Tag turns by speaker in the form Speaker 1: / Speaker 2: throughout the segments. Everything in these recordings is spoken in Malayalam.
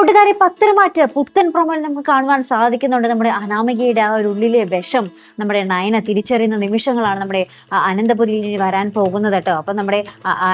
Speaker 1: കൂട്ടുകാരെ പത്തരമാറ്റ് പുത്തൻ പ്രൊമോയിൽ നമുക്ക് കാണുവാൻ സാധിക്കുന്നുണ്ട്. നമ്മുടെ അനാമികയുടെ ആ ഒരു ഉള്ളിലെ വിഷം നമ്മുടെ നയന തിരിച്ചറിയുന്ന നിമിഷങ്ങളാണ് നമ്മുടെ അനന്തപുരിയിൽ വരാൻ പോകുന്നത് കേട്ടോ. അപ്പം നമ്മുടെ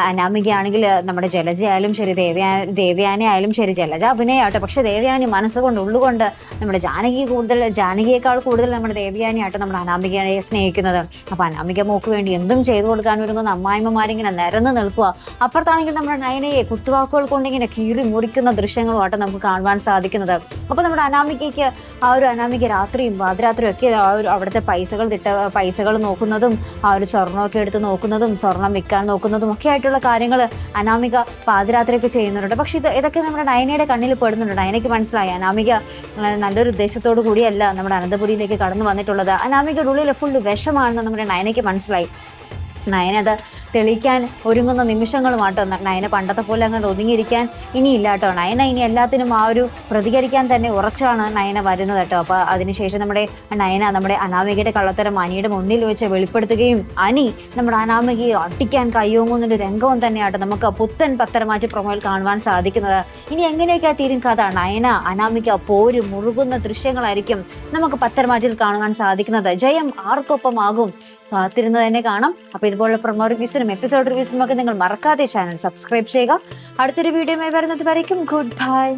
Speaker 1: അനാമികയാണെങ്കിൽ നമ്മുടെ ജലജ ആയാലും ശരി ദേവയാ ദേവയാനി ആയാലും ശരി ജലജ അഭിനയാട്ടോ പക്ഷെ ദേവയാനി മനസ്സുകൊണ്ട് ഉള്ളുകൊണ്ട് നമ്മുടെ ജാനകി കൂടുതൽ ജാനകിയേക്കാൾ കൂടുതൽ നമ്മുടെ ദേവയാനി നമ്മുടെ അനാമികയെ സ്നേഹിക്കുന്നത്. അപ്പം അനാമിക മോക്ക് വേണ്ടി എന്തും ചെയ്തു കൊടുക്കാൻ ഒരുങ്ങുന്ന അമ്മായിമ്മമാരിങ്ങനെ നിരന്ന് നിൽക്കുക. അപ്പുറത്താണെങ്കിൽ നമ്മുടെ നയനയെ കുത്തുവാക്കുകൾ കൊണ്ട് ഇങ്ങനെ കീറി മുറിക്കുന്ന ദൃശ്യങ്ങളും ആട്ടോ നമുക്ക് കാണുവാൻ സാധിക്കുന്നത്. അപ്പൊ നമ്മുടെ അനാമികയ്ക്ക് ആ ഒരു അനാമിക രാത്രിയും പാതിരാത്രിയും ഒക്കെ ആ ഒരു അവിടുത്തെ പൈസകൾ തിട്ട പൈസകൾ നോക്കുന്നതും ആ ഒരു സ്വർണമൊക്കെ എടുത്ത് നോക്കുന്നതും സ്വർണം വിൽക്കാൻ നോക്കുന്നതും ഒക്കെ ആയിട്ടുള്ള കാര്യങ്ങൾ അനാമിക പാതിരാത്രിയൊക്കെ ചെയ്യുന്നുണ്ട്. പക്ഷെ ഇത് ഇതൊക്കെ നമ്മുടെ നയനയുടെ കണ്ണിൽ പെടുന്നുണ്ട്. നയനയ്ക്ക് മനസ്സിലായി. അനാമിക നല്ലൊരു ഉദ്ദേശത്തോടു കൂടിയല്ല നമ്മുടെ അനന്തപുരിയിലേക്ക് കടന്നു വന്നിട്ടുള്ളത്. അനാമികയുടെ ഉള്ളിൽ ഫുൾ വിഷമാണെന്ന് നമ്മുടെ നയനയ്ക്ക് മനസ്സിലായി. നയനത് തെളിയിക്കാൻ ഒരുങ്ങുന്ന നിമിഷങ്ങളുമാട്ടോ നയന പണ്ടത്തെ പോലെ അങ്ങോട്ട് ഒതുങ്ങിയിരിക്കാൻ ഇനിയില്ല കേട്ടോ നയന ഇനി എല്ലാത്തിനും ആ ഒരു പ്രതികരിക്കാൻ തന്നെ ഉറച്ചാണ് നയന വരുന്നത് കേട്ടോ. അപ്പൊ അതിനുശേഷം നമ്മുടെ നയന നമ്മുടെ അനാമികയുടെ കള്ളത്തരം അനിയുടെ മുന്നിൽ വെച്ച് വെളിപ്പെടുത്തുകയും അനി നമ്മുടെ അനാമികയെ അട്ടിക്കാൻ കയ്യോങ്ങുന്നൊരു രംഗവും തന്നെയാട്ടോ നമുക്ക് പുത്തൻ പത്തരമാറ്റി പ്രൊമോയിൽ കാണുവാൻ സാധിക്കുന്നത്. ഇനി എങ്ങനെയൊക്കെ തീരും കഥ? നയന അനാമിക പോര് മുറുകുന്ന ദൃശ്യങ്ങളായിരിക്കും നമുക്ക് പത്തരമാറ്റിൽ കാണുവാൻ സാധിക്കുന്നത്. ജയം ആർക്കൊപ്പമാകും? കാത്തിരുന്ന് തന്നെ കാണാം. അപ്പൊ ഇതുപോലുള്ള പ്രൊമോ റിവ്യൂസിനും എപ്പിസോഡ് റിവ്യൂസും ഒക്കെ നിങ്ങൾ മറക്കാതെ ചാനൽ സബ്സ്ക്രൈബ് ചെയ്യുക. അടുത്തൊരു വീഡിയോ വരുന്നത് വരയ്ക്കും. Good bye